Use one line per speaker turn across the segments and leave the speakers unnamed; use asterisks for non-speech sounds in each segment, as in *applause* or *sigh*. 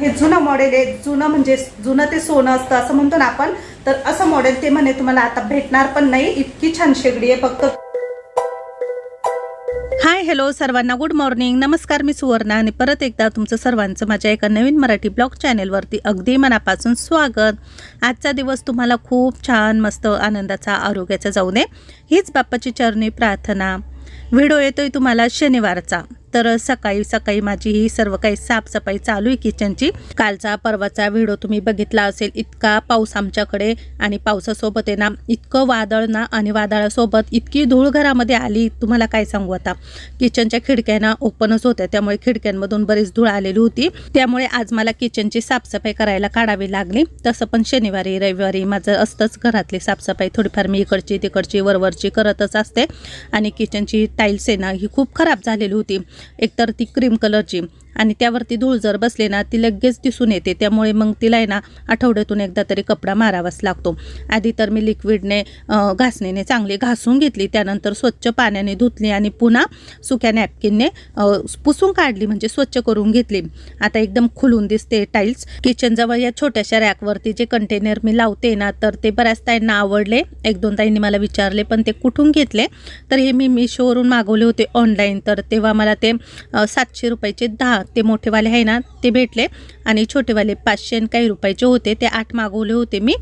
हे जुनं मॉडेल आहे. जुनं म्हणजे जुनं ते सोनं असतं असं म्हणतो ना आपण. तर असं मॉडेल ते म्हणे तुम्हाला आता भेटणार पण नाही. इतकी छान शेगडी आहे फक्त. हाय हॅलो सर्वांना गुड मॉर्निंग नमस्कार मी सुवर्णा आणि परत एकदा तुमचं सर्वांचं माझ्या एका नवीन मराठी ब्लॉग चॅनेलवरती अगदी मनापासून स्वागत. आजचा दिवस तुम्हाला खूप छान मस्त आनंदाचा आरोग्याचा जाऊ दे हीच बाप्पाची चरणी प्रार्थना. व्हिडिओ येतोय तुम्हाला शनिवारचा. तर सकाळी सकाळी माझी ही सर्व काही साफसफाई चालू आहे किचनची कालचा परवाचा व्हिडिओ तुम्ही बघितला असेल इतका पाऊस आमच्याकडे आणि पावसासोबत आहे ना इतकं वादळ ना आणि वादळासोबत इतकी धूळ घरामध्ये आली तुम्हाला काय सांगू आता? किचनच्या खिडक्या ना ओपनच होत्या त्यामुळे खिडक्यांमधून बरीच धूळ आलेली होती. त्यामुळे आज मला किचनची साफसफाई करायला काढावी लागली. तसं पण शनिवारी रविवारी माझं असतंच घरातली साफसफाई. थोडीफार मी इकडची तिकडची वरवरची करतच असते. आणि किचनची टाईल्स आहे ना ही खूप खराब झालेली होती. एकतर ती क्रीम कलरची. आणि त्यावरती धूळ जर बसले ना ती लगेच दिसून येते. त्यामुळे मग तिला आहे ना आठवड्यातून एकदा तरी कपडा मारावाच लागतो. आधी तर मी लिक्विडने घासणीने चांगली घासून घेतली. त्यानंतर स्वच्छ पाण्याने धुतली आणि पुन्हा सुक्या नॅपकिनने पुसून काढली म्हणजे स्वच्छ करून घेतली. आता एकदम खुलून दिसते टाईल्स किचनजवळ या छोट्याशा रॅकवरती जे कंटेनर मी लावते ना तर ते बऱ्याच ताईंना आवडले. एक दोन ताईंनी मला विचारले पण ते कुठून घेतले? तर हे मी मिशोवरून मागवले होते ऑनलाईन तर तेव्हा मला ते सातशे रुपयाचे दहा ते मोठेवाले आहे ना ते भेटले. आणि छोटेवाले पाचशे आणि काही रुपयाचे होते ते आठ मागवले होते मी.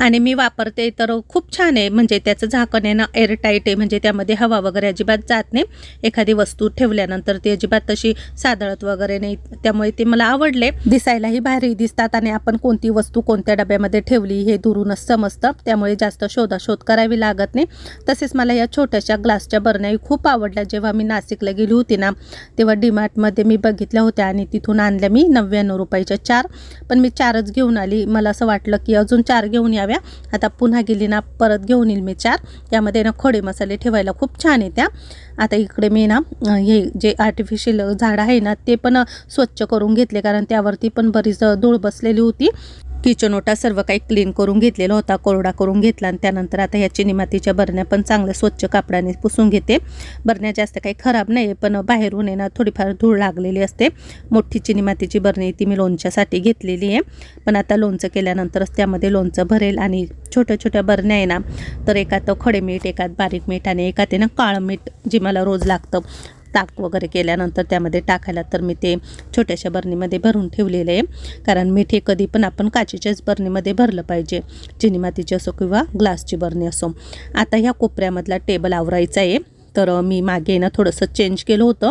आणि मी वापरते तर खूप छान आहे. म्हणजे त्याचं झाकण आहे ना एअरटाईट आहे. म्हणजे त्यामध्ये हवा वगैरे अजिबात जात नाही. एखादी वस्तू ठेवल्यानंतर ती अजिबात तशी सादळत वगैरे नाही. त्यामुळे ते मला आवडले. दिसायलाही भारी दिसतात आणि आपण कोणती वस्तू कोणत्या डब्यामध्ये ठेवली हे दुरूनच समजतं. त्यामुळे जास्त शोधाशोध करावी लागत नाही. तसेच मला या छोट्याशा ग्लासच्या बरण्याही खूप आवडल्या. जेव्हा मी नाशिकला गेली होती ना तेव्हा डीमार्टमध्ये मी बघितलं घेतल्या होत्या आणि तिथून आणल्या मी नव्याण्णव रुपयाच्या चार. पण मी चारच घेऊन आली. मला असं वाटलं की अजून चार घेऊन याव्या. आता पुन्हा गेली ना परत घेऊन येईल मी चार. यामध्ये ना खडे मसाले ठेवायला खूप छान येत्या. आता इकडे मी ना हे जे आर्टिफिशियल झाडं आहे ना ते पण स्वच्छ करून घेतले. कारण त्यावरती पण बरीच धूळ बसलेली होती. किचन ओटा सर्व काही क्लीन करून घेतलेला होता कोरडा करून घेतला आणि त्यानंतर आता ह्या चिनीमातीच्या बरण्या पण चांगल्या स्वच्छ कापडाने पुसून घेते. बरण्या जास्त काही खराब नाही पण बाहेरून आहे ना थोडीफार धूळ लागलेली असते. मोठी चिनीमातीची बरणी ती मी लोणच्यासाठी घेतलेली आहे. पण आता लोणचं केल्यानंतरच त्यामध्ये लोणचं भरेल आणि छोट्या छोट्या बरण्या आहे ना तर एकात खडे मीठ एकात बारीक मीठ आणि एकात आहे ना काळं मीठ जे मला रोज लागतं. ताक वगैरे केल्यानंतर त्यामध्ये टाकायला तर मी ते छोट्याशा बरणीमध्ये भरून ठेवलेले आहे. कारण मीठ हे कधी पण आपण काचेच्याच बरणीमध्ये भरलं पाहिजे. चिनी मातीची असो किंवा ग्लासची बरणी असो. आता ह्या कोपऱ्यामधला टेबल आवरायचा आहे. तर मी मागे ना थोडंसं चेंज केलं होतं.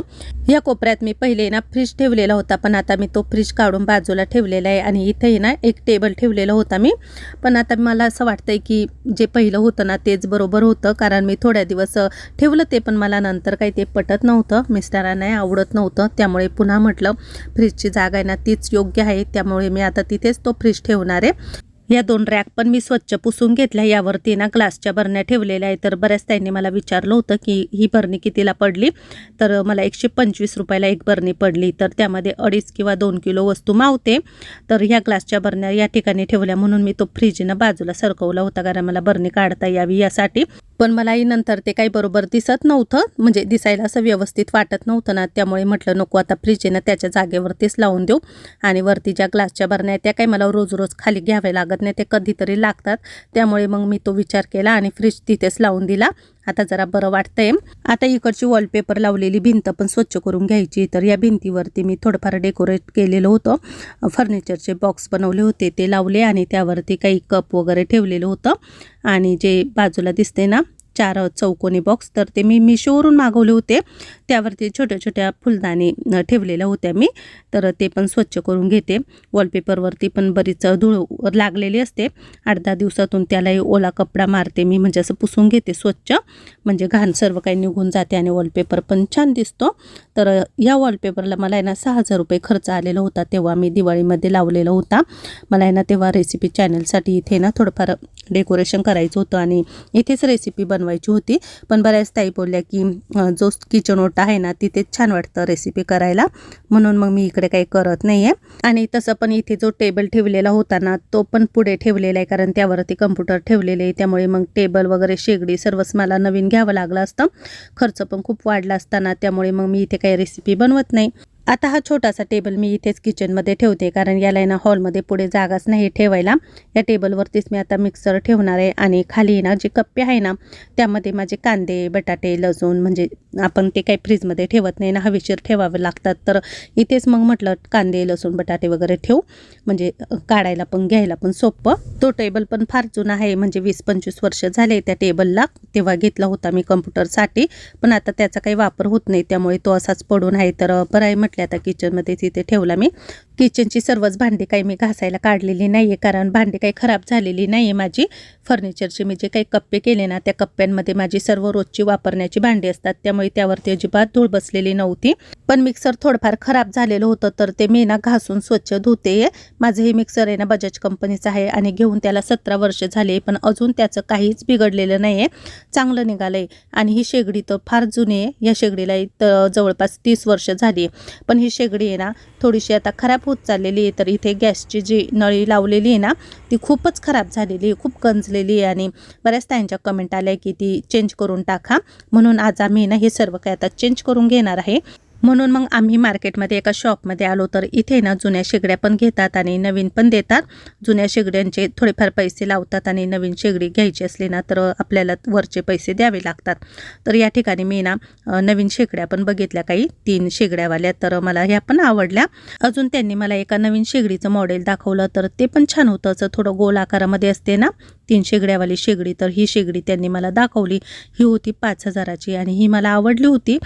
या कोपऱ्यात मी पहिले ना फ्रीज ठेवलेला होता पण आता मी तो फ्रीज काढून बाजूला ठेवलेला आहे आणि इथे ना एक टेबल ठेवलेला होता मी. पण आता मला असं वाटतंय की जे पहिलं होतं ना तेच बरोबर होतं कारण मी थोड्या दिवस ठेवलं ते पण मला नंतर काही ते पटत नव्हतं. मिस्टरांनाही आवडत नव्हतं. त्यामुळे पुन्हा म्हटलं फ्रीजची जागा आहे ना तीच योग्य आहे. त्यामुळे मी आता तिथेच तो फ्रीज ठेवणार आहे. या दोन रॅक पण मी स्वच्छ पुसून घेतल्या. यावरती ना ग्लासच्या बरण्या ठेवलेल्या आहेत. तर बऱ्याच त्यांनी मला विचारलं होतं की ही बरणी कितीला पडली? तर मला एकशे पंचवीस रुपयाला एक बरणी पडली. तर त्यामध्ये अडीच किंवा दोन किलो वस्तू मावते. तर ह्या ग्लासच्या बरण्या या ठिकाणी ठेवल्या म्हणून मी तो फ्रीजनं बाजूला सरकवला होता कारण मला बरणी काढता यावी यासाठी. पण मलाही नंतर ते काही बरोबर दिसत नव्हतं. म्हणजे दिसायला असं व्यवस्थित वाटत नव्हतं ना. त्यामुळे म्हटलं नको आता फ्रीजनं त्याच्या जागेवरतीच लावून देऊ आणि वरती ज्या ग्लासच्या बरण्या आहेत त्या काही मला रोज रोज खाली घ्याव्या लागत नाही ते कधीतरी लागतात. त्यामुळे मग मी तो विचार केला आणि फ्रीज तिथेच लावून दिला. आता जरा बरं वाटतंय. आता इकडची वॉलपेपर लावलेली भिंत पण स्वच्छ करून घ्यायची. तर या भिंतीवरती मी थोडंफार डेकोरेट केलेलं होतं. फर्निचरचे बॉक्स बनवले होते ते लावले आणि त्यावरती काही कप वगैरे ठेवलेलं होतं. आणि जे बाजूला दिसते ना चार चौकोनी बॉक्स तर ते मी मिशोवरून मागवले होते. त्यावरती छोट्या छोट्या फुलदाणी ठेवलेल्या होत्या मी. तर ते पण स्वच्छ करून घेते. वॉलपेपरवरती पण बरीच धूळ लागलेली असते. आठ दहा दिवसातून त्यालाही ओला कपडा मारते मी. म्हणजे असं पुसून घेते स्वच्छ. म्हणजे घाण सर्व काही निघून जाते आणि वॉलपेपर पण छान दिसतो. तर या वॉलपेपरला मला आहे ना सहा हजार रुपये खर्च आलेला होता तेव्हा मी दिवाळीमध्ये लावलेला होता. मला आहे ना तेव्हा रेसिपी चॅनलसाठी इथे ना थोडंफार डेकोरेशन करायचं होतं आणि इथेच रेसिपी बनवायची होती. पण बऱ्याच ताई बोलल्या की जो किचन ओटा आहे ना तिथेच छान वाटतं रेसिपी करायला. म्हणून मग मी इकडे काही करत नाही आहे आणि तसं पण इथे जो टेबल ठेवलेला होता ना तो पण पुढे ठेवलेला आहे कारण त्यावरती कम्प्युटर ठेवलेले आहे. त्यामुळे मग टेबल वगैरे शेगडी सर्वच मला नवीन घ्यावं लागलं असतं. खर्च पण खूप वाढला असताना त्यामुळे मग मी इथे काही रेसिपी बनवत नाही. आता हा छोटासा टेबल मी इथेच किचनमध्ये ठेवते कारण याला ना हॉलमध्ये पुढे जागाच नाही ठेवायला. या टेबलवरतीच मी आता मिक्सर ठेवणार आहे आणि खाली ना जे कप्पे आहे ना त्यामध्ये माझे कांदे बटाटे लसूण म्हणजे आपण ते काही फ्रीजमध्ये ठेवत नाही ना हवेशीर ठेवावे लागतात. तर इथेच मग म्हटलं कांदे लसूण बटाटे वगैरे ठेवू. म्हणजे काढायला पण घ्यायला पण सोपं. तो टेबल पण फार जुना आहे म्हणजे वीस पंचवीस वर्ष झाले त्या टेबलला. तेव्हा घेतला होता मी कम्प्युटरसाठी पण आता त्याचा काही वापर होत नाही त्यामुळे तो असाच पडून आहे. तर बरं आहे म्हटलं आता किचनमध्ये तिथे ठेवला मी. किचनची सर्वच भांडी काही मी घासायला काढलेली नाही आहे कारण भांडी काही खराब झालेली नाही आहे माझी. फर्निचरचे मी जे काही कप्पे केले ना त्या कप्प्यांमध्ये माझी सर्व रोजची वापरण्याची भांडी असतात. त्यामुळे त्यावरती अजिबात धूळ बसलेली नव्हती. पण मिक्सर थोडंफार खराब झालेलं होतं तर ते मी ना घासून स्वच्छ धुते. माझं हे मिक्सर आहे ना बजाज कंपनीचं आहे आणि घेऊन त्याला सतरा वर्ष झाले पण अजून त्याचं काहीच बिघडलेलं नाही आहे चांगलं निघालं आहे आणि ही शेगडी तर फार जुनी आहे. या शेगडीला तर जवळपास तीस वर्ष झाली. आहे पण ही शेगडी आहे ना थोडीशी आता खराब होत चाललेली आहे तर इथे गॅसची जी नळी लावलेली आहे ना ती खूपच खराब झालेली आहे खूप गंजलेली आहे आणि बऱ्याच त्यांच्या कमेंट आल्या की ती चेंज करून टाका. म्हणून आज आम्ही ना हे सर्व काय आता चेंज करून घेणार आहे. म्हणून मग आम्ही मार्केटमध्ये एका शॉपमध्ये आलो. तर इथे ना जुन्या शेगड्या पण घेतात आणि नवीन पण देतात. जुन्या शेगड्यांचे थोडेफार पैसे लावतात आणि नवीन शेगडी घ्यायची असली ना तर आपल्याला वरचे पैसे द्यावे लागतात. तर या ठिकाणी मी ना नवीन शेगड्या पण बघितल्या. काही तीन शेगड्यावाल्या तर मला ह्या पण आवडल्या. अजून त्यांनी मला एका नवीन शेगडीचं मॉडेल दाखवलं तर ते पण छान होतं. असं थोडं गोल आकारामध्ये असते ना तीन शेगड्यावाली शेगडी तर ही शेगडी त्यांनी मला दाखवली. ही होती पाच हजाराची आणि ही मला आवडली होती.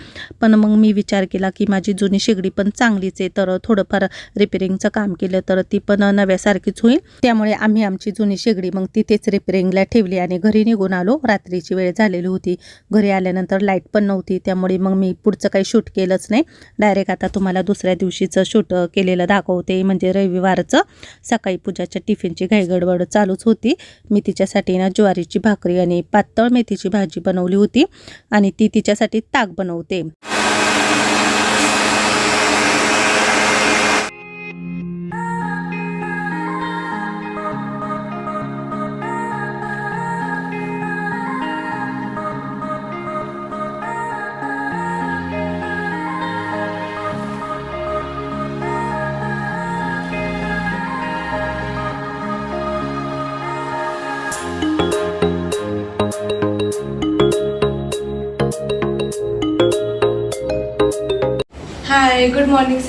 पण मग मी विचार केला की माझी जुनी शेगडी पण चांगलीच आहे. तर थोडंफार रिपेरिंगचं काम केलं तर ती पण नव्यासारखीच होईल. त्यामुळे आम्ही आमची जुनी शेगडी मग तिथेच रिपेरिंगला ठेवली आणि घरी निघून आलो. रात्रीची वेळ झालेली होती. घरी आल्यानंतर लाइट पण नव्हती. त्यामुळे मग मी पुढचं काही शूट केलंच नाही. डायरेक्ट आता तुम्हाला दुसऱ्या दिवशीचं शूट केलेलं दाखवते. म्हणजे रविवारचं सकाळी पूजाच्या टिफिनची घाईगडबड चालूच होती. मी तिच्यासाठी ना ज्वारीची भाकरी आणि पातळ मेथीची भाजी बनवली होती आणि ती तिच्यासाठी ताक बनवते.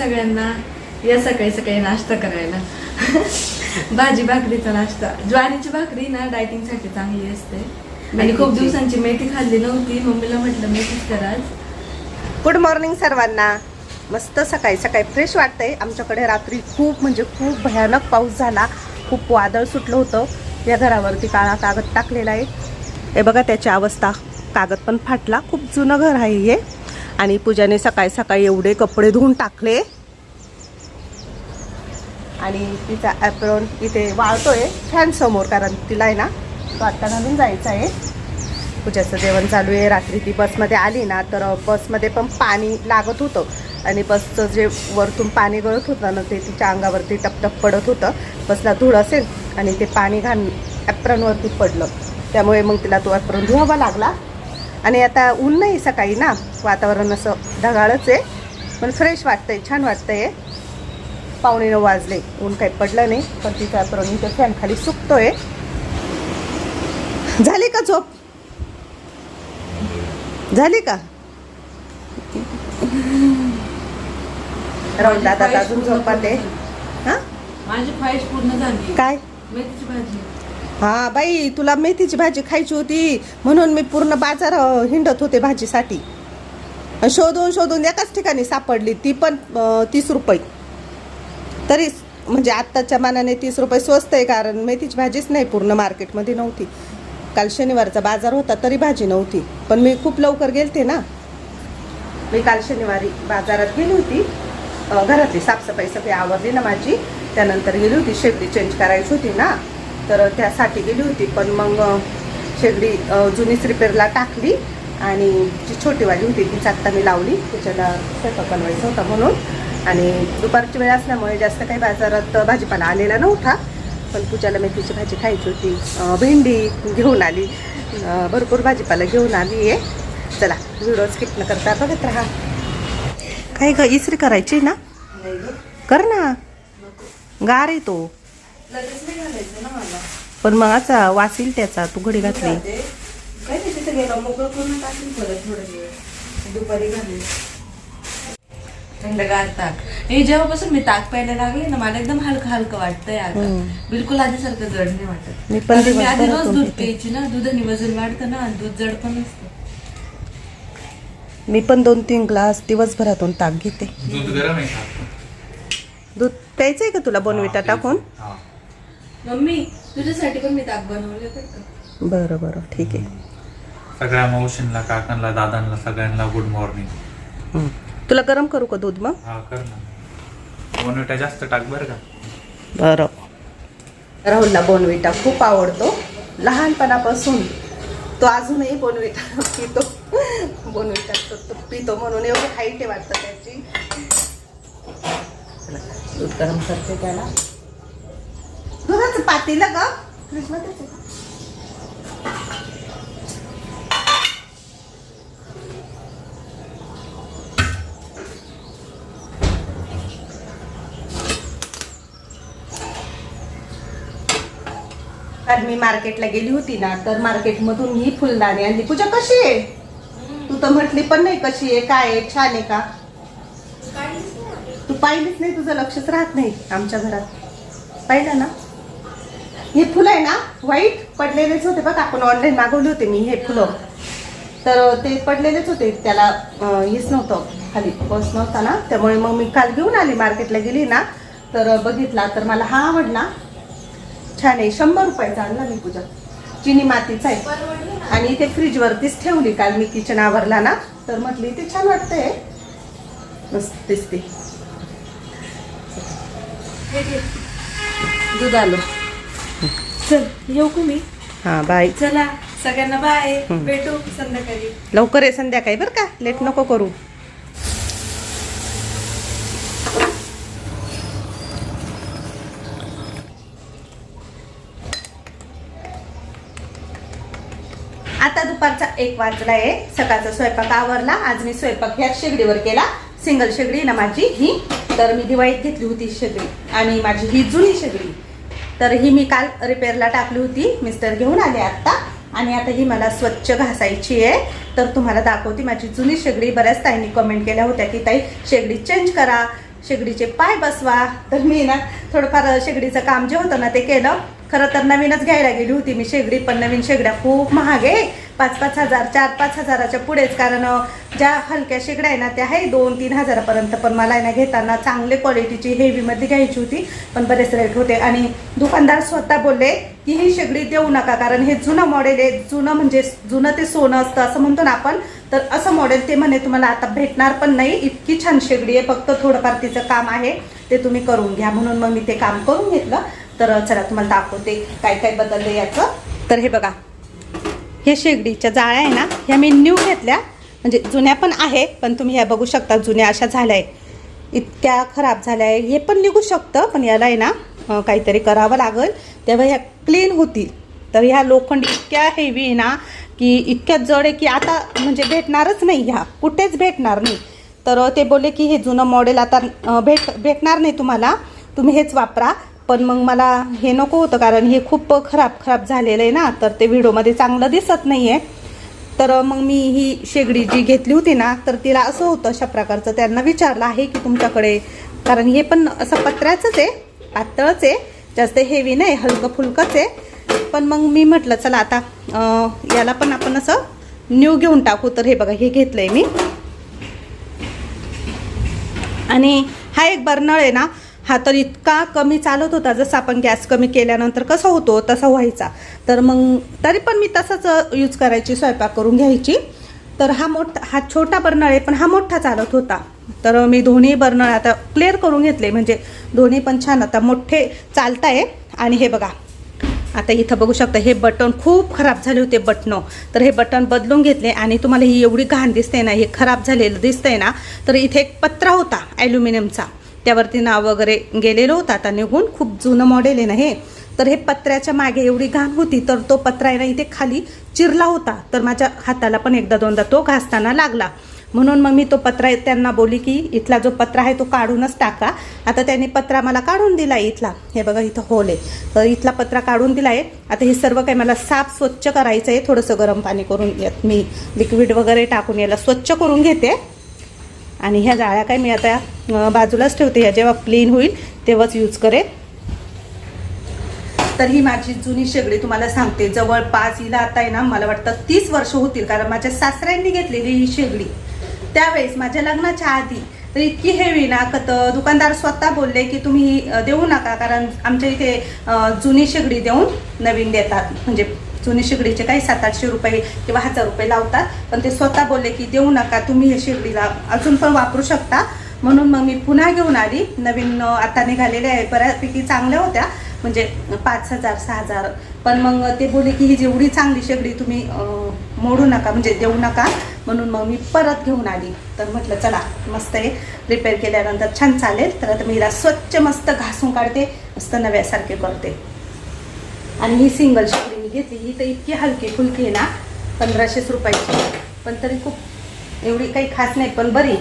सगळ्यांना या सकाळी सकाळी नाश्ता करायला. भाजी भाकरीचा नाश्ता. ज्वारीची भाकरी ना डायटिंगसाठी चांगली असते. आणि खूप दिवसांची मेथी खाल्ली नव्हती. मम्मीला म्हटलं मेथीच करा आज.
गुड मॉर्निंग सर्वांना. मस्त सकाळी सकाळी फ्रेश वाटतंय. आमच्याकडे रात्री खूप म्हणजे खूप भयानक पाऊस झाला. खूप वादळ सुटलं होतं. या घरावरती काळा कागद टाकलेला आहे. हे बघा त्याची अवस्था. कागद पण फाटला. खूप जुनं घर आहे हे. आणि पूजाने सकाळी सकाळी एवढे कपडे धुवून टाकले. आणि तिचा ॲप्रॉन इथे वाळतोय फॅन समोर कारण तिला आहे ना तो आत्ता घालून जायचा आहे. पूजाचं जेवण चालू आहे. रात्री ती बसमध्ये आली ना तर बसमध्ये पण पाणी लागत होतं. आणि बसचं जे वरतून पाणी गळत होतं ना ते तिच्या अंगावरती टपटप पडत होतं. बसला धूळ असेल आणि ते पाणी घाण ॲप्रॉनवरती पडलं. त्यामुळे मग तिला तो ॲप्रॉन धुवावा लागला. आणि आता ऊन नाही सकाळी ना वातावरण असं ढगाळच आहे. पण फ्रेश वाटतंय छान वाटतंय. पावणे नऊ वाजले ऊन काही पडलं नाही पण तिचा ॲप्रॉन इथे फॅन खाली सुकतोय. झाली का झोप? झाली का? राहून दादा अजून झोपात आहे. हा?
माझी ख्वाहिश पूर्ण झाली.
काय?
मेथीची भाजी.
हा बाई तुला मेथीची भाजी खायची होती. म्हणून मी पूर्ण बाजार हिंडत होते भाजीसाठी. शोधून शोधून एकाच ठिकाणी सापडली. ती पण तीस रुपये. तरी म्हणजे आत्ताच्या मानाने तीस रुपये स्वस्त आहे कारण मेथीची भाजीच नाही पूर्ण मार्केटमध्ये नव्हती. काल शनिवारचा बाजार होता तरी भाजी नव्हती. पण मी खूप लवकर गेलते ना. मी काल शनिवारी बाजारात गेली होती. घरातली साफसफाई सगळी आवरली ना माझी. त्यानंतर गेली होती शेगडी चेंज करायची होती ना. तर त्यासाठी गेली होती पण मग शेगडी जुनीच रिपेअरला टाकली आणि जी छोटीवाली होती तीच आत्ता मी लावली. त्याच्याला स्वयंपाक बनवायचा होता म्हणून. आणि दुपारची वेळ असल्यामुळे जास्त काही बाजारात भाजीपाला आलेला नव्हता. पण पूजाला मेथीची भाजी खायची होती. भेंडी घेऊन आली. भरपूर भाजीपाला घेऊन आली आहे. चला व्हिडिओ स्किप न करता बघत राहा. काय ग इसरी करायची ना? कर ना. गार आहे तो.
लगेच नाही घालायचं ना मला.
पण मग असा वासील त्याचा तू घडी घातली.
जाते. काय नाही तिथे गेला. मोकळं करून टाकेल परत थोडं दिवस. दुपारी घालेल थंडगार ताक. हे जेव्हापासून मी ताक प्यायला लागले ना मला एकदम हलकं हलकं वाटतंय आता.
हम्म.
बिलकुल आधीसारखं जड नाही वाटत.
मी पण
मी आधी रोज दूध. प्यायची ना दुधाने वजन वाढतं ना आणि दूध जड पण असतं.
मी पण दोन तीन ग्लास दिवसभरातून ताक घेते.
दूध गरम आहे का?
दूध प्यायचंय का तुला बोनविटा टाकून?
हा.
मम्मी तुझ्यासाठी पण मी ताक बनवले बरं
बरं बरं ठीक आहे.
सगळ्या मावशींना काकांना दादांना सगळ्यांना गुड मॉर्निंग
हं. तुला गरम करू का दूध मग?
हा कर ना. बोनविटा जास्त टाक बरं का.
बरं. राहुलला बोनविटा खूप आवडतो. लहानपणापासून तो अजूनही बोनविटा *laughs* पितो. बोनविटा तो तो पितो म्हणून एवढी हाईट आहे वाटतं त्याची. चला, दूध गरम करते त्याला. दुधाचं पातेलं का फ्रीजमध्येच आहे. मी मार्केटला गेली होती ना तर मार्केटमधून ही फुलदाणी आणली. पूजा कशी आहे? तू तर म्हटली पण नाही कशी आहे काय आहे छान आहे का? तू पाहिलीच नाही तुझं लक्षच राहत नाही आमच्या घरात. पाहिलं ना? हे फुलं आहे ना व्हाईट पडलेलेच होते बघ आपण ऑनलाईन मागवले होते मी हे फुलं. तर ते पडलेलेच होते त्याला हेच नव्हतं खाली बस नव्हता ना त्यामुळे मग मी काल घेऊन आली मार्केटला गेली ना तर बघितला तर मला हा आवडला. छान आहे शंभर रुपयाचा आणला मी पूजा. चिनी मातीचा आहे. आणि ते फ्रीजवरतीच ठेवली काल मी किचन आवरला ना तर म्हटली ते छान वाटतंय. मस्त दिसते.
दूध आलो. चल येऊ का मी?
हा बाय.
चला सगळ्यांना बाय. भेटू संध्याकाळी.
लवकर आहे संध्याकाळी बरं का? लेट नको करू. आता दुपारचा एक वाजला आहे सकाळचा स्वयंपाक आवरला. आज मी स्वयंपाक ह्याच शेगडीवर केला. सिंगल शेगडी ना माझी ही. तर मी दिवाळीत घेतली होती शेगडी. आणि माझी ही जुनी शेगडी. तर ही मी काल रिपेअरला टाकली होती. मिस्टर घेऊन आले आत्ता. आणि आता ही मला स्वच्छ घासायची आहे. तर तुम्हाला दाखवते माझी जुनी शेगडी. बऱ्याच ताईंनी कमेंट केल्या होत्या की ताई शेगडी चेंज करा. शेगडीचे पाय बसवा. तर मी ना थोडंफार शेगडीचं काम जे होतं ना ते केलं. खरं तर नवीनच घ्यायला गेली होती मी शेगडी पण नवीन शेगड्या खूप महाग आहे. पाच पाच हजार चार पाच हजाराच्या पुढेच. कारण ज्या हलक्या शेगड्या आहे ना त्या आहे दोन तीन हजारापर्यंत. पण मला आहे ना घेताना चांगले क्वालिटीची हेवीमध्ये घ्यायची होती पण बरेच रेट होते. आणि दुकानदार स्वतः बोलले की ही शेगडी देऊ नका कारण हे जुनं मॉडेल आहे. जुनं म्हणजे जुनं ते सोनं असतं असं म्हणतो ना आपण. तर असं मॉडेल ते म्हणे तुम्हाला आता भेटणार पण नाही. इतकी छान शेगडी आहे. फक्त थोडंफार तिचं काम आहे. ते तुम्ही करून घ्या. म्हणून मग मी ते काम करून घेतलं. तर चला तुम्हाला दाखवते काय काय बदललं याचं. तर हे बघा. हे शेगडीच्या जाळ्या आहे ना ह्या मी न्यू घेतल्या. म्हणजे जुन्या पण आहे पण तुम्ही ह्या बघू शकता जुन्या अशा झाल्या आहे इतक्या खराब झाल्या आहे हे पण निघू शकतं पण याला आहे ना काहीतरी करावं लागेल. तेव्हा ह्या क्लीन होतील. तर ह्या लोखंड इतक्या हेवी आहे ना की इतक्या जड आहे की आता म्हणजे भेटणारच नाही ह्या. कुठेच भेटणार नाही. तर ते बोलले की हे जुनं मॉडेल आता भेट भेटणार नाही तुम्हाला. तुम्ही हेच वापरा. पण मग मला हे नको होतं कारण हे खूप खराब खराब झालेलं आहे ना. तर ते व्हिडिओमध्ये चांगलं दिसत नाही आहे तर मग मी ही शेगडी जी घेतली होती ना तर तिला असं होतं अशा प्रकारचं त्यांना विचारलं आहे की तुमच्याकडे कारण हे पण असं पत्र्याचंच आहे पातळच आहे जास्त हेवी नाही हलकं फुलकंच आहे. पण मग मी म्हटलं चला आता याला पण आपण असं न्यू घेऊन टाकू. तर हे बघा हे घेतलं आहे मी. आणि हा एक बर्नळ आहे ना हा तर इतका कमी चालत होता. जसं आपण गॅस कमी केल्यानंतर कसा होतो तसा व्हायचा. तर मग तरी पण मी तसंच यूज करायची स्वयंपाक करून घ्यायची. तर हा मोठा हा छोटा बर्नळ आहे पण हा मोठा चालत होता. तर मी दोन्ही बर्नळ आता क्लिअर करून घेतले. म्हणजे दोन्ही पण छान आता मोठे आहे आणि हे बघा आता इथं बघू शकता हे बटन खूप खराब झाले होते बटनं तर हे बटन बदलून घेतले आणि तुम्हाला ही एवढी घाण दिसते ना हे खराब झालेलं दिसतंय ना. तर इथे एक पत्रा होता ॲल्युमिनियमचा त्यावरती नाव वगैरे गेलेलं होतं. आता निघून खूप जुनं मॉडेल आहे ना हे. तर हे पत्र्याच्या मागे एवढी घाण होती तर तो पत्रा आहे ना इथे खाली चिरला होता. तर माझ्या हाताला पण एकदा दोनदा तो घासताना लागला. म्हणून मग मी तो पत्रा त्यांना बोली की इथला जो पत्रा आहे तो काढूनच टाका. आता त्यांनी पत्रा मला काढून दिला आहे इथला. हे बघा इथं होल आहे. तर इथला पत्रा काढून दिला आहे. आता हे सर्व काही मला साफ स्वच्छ करायचं आहे थोडंसं गरम पाणी करून यात मी लिक्विड वगैरे टाकून याला स्वच्छ करून घेते. आणि ह्या जाळ्या काय मी आता बाजूलाच ठेवते. ह्या जेव्हा क्लीन होईल तेव्हाच यूज करेन. तर ही माझी जुनी शेगडी तुम्हाला सांगते. जवळपास हिला आता आहे ना मला वाटतं तीस वर्ष होतील कारण माझ्या सासऱ्यांनी घेतलेली ही शेगडी. त्यावेळेस माझ्या लग्नाच्या आधी तर इतकी हेवी ना कत दुकानदार स्वतः बोलले की तुम्ही ही, देऊ नका कारण आमच्या इथे जुनी शेगडी देऊन नवीन देतात. म्हणजे जुनी शेगडीचे काही सात आठशे रुपये किंवा हजार रुपये लावतात. पण ते स्वतः बोलले की देऊ नका तुम्ही हे शेगडीला अजून पण वापरू शकता. म्हणून मग मी पुन्हा घेऊन आली. नवीन आता निघालेल्या आहे. बऱ्यापैकी चांगल्या होत्या. म्हणजे पाच हजार सहा हजार. पण मग ते बोलले की ही जेवढी चांगली शेगडी तुम्ही मोडू नका म्हणजे देऊ नका. म्हणून मग मी परत घेऊन आली. तर म्हटलं चला मस्त आहे. रिपेअर केल्यानंतर छान चालेल. तर आता मी हिला स्वच्छ मस्त घासून काढते. मस्त नव्यासारखे करते. आणि ही सिंगल शेगडी घेतली ही तर इतकी हलकी फुलकी आहे ना पंधराशेच रुपयाची. पण तरी खूप एवढी काही खास नाही पण बरी.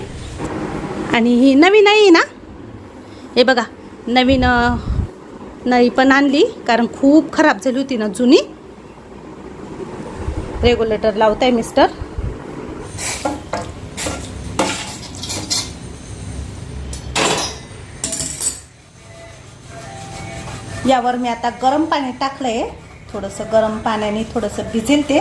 आणि ही नवीन आहे ना? हे बघा नवीन नाही नळी पण आणली कारण खूप खराब झाली होती ना जुनी. रेग्युलेटर लावताय मिस्टर यावर मी आता गरम पाणी टाकलंय. थोडंसं गरम पाण्याने थोडंसं भिजेल ते.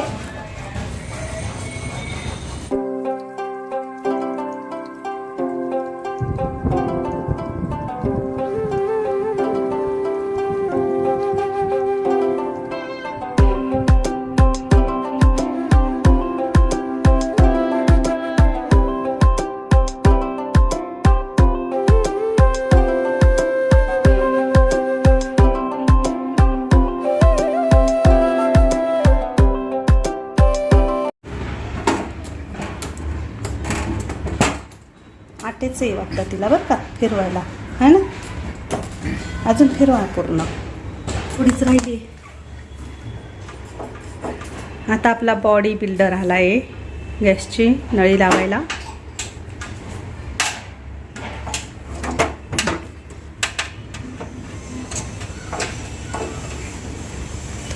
तिला बरं का फिरवायला. है ना? अजून फिरवा पूर्ण. थोडीच राहिली. आता आपला बॉडी बिल्डर आला आहे गॅसची नळी लावायला.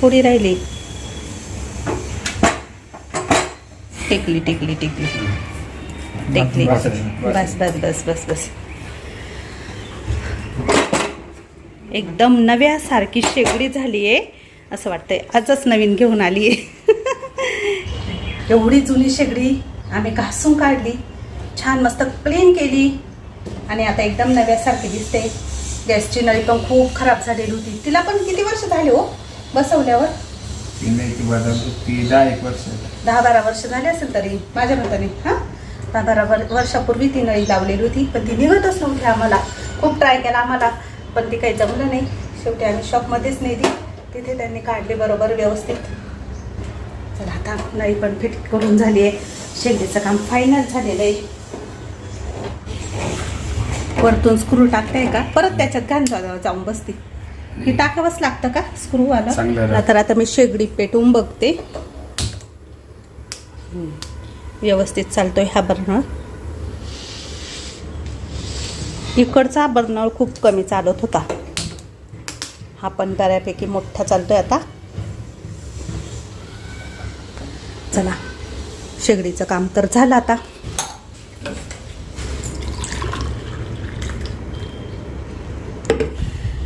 थोडी राहिली. टेकली टेकली टेकली. टेकली बस बस बस बस बस एकदम नव्यासारखी शेगडी झाली आहे असं वाटतंय. आजच नवीन घेऊन आली आहे. *laughs* एवढी जुनी शेगडी आम्ही घासून काढली. छान मस्त क्लीन केली. आणि आता एकदम नव्यासारखी दिसते. गॅसची नळी पण खूप खराब झालेली होती. तिला पण किती वर्ष झाले हो? बसवल्यावर?
एक वर्ष.
दहा बारा वर्ष झाले असेल तरी. माझ्या मताने. हां? बारा वर वर्षापूर्वी ती नळी लावलेली होती पण ती निघतच नव्हती आम्हाला. खूप ट्राय केला आम्हाला पण ती काही जमलं नाही. शेवटी आम्ही शॉपमध्येच नेली. तिथे त्यांनी काढली बरोबर व्यवस्थित. चला आता नळी पण फिट करून झाली आहे. शेगडीचं काम फायनल झालेलं आहे. वरतून स्क्रू टाकताय का? परत त्याच्यात घाण जाऊन बसते. ही टाकावंच लागतं का स्क्रू आला. तर आता मी शेगडी पेटवून बघते. व्यवस्थित चालतो हा बर्नळ इकडचा बर्नळ खूप कमी चालत होता. हा पण बऱ्यापैकी मोठा आहे आता. चला शेगडीचं काम तर झालं आता.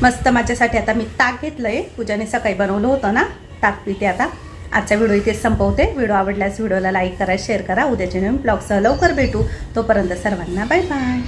मस्त माझ्यासाठी आता मी ताक घेतलंय. पूजाने सकाळी बनवलं होतं ना ताक पिते आता. आजचा व्हिडिओ इथेच संपवते. व्हिडिओ आवडल्यास व्हिडिओला लाईक करा शेअर करा. उद्याच्या नवीन ब्लॉगसह लवकर भेटू. तोपर्यंत सर्वांना बाय बाय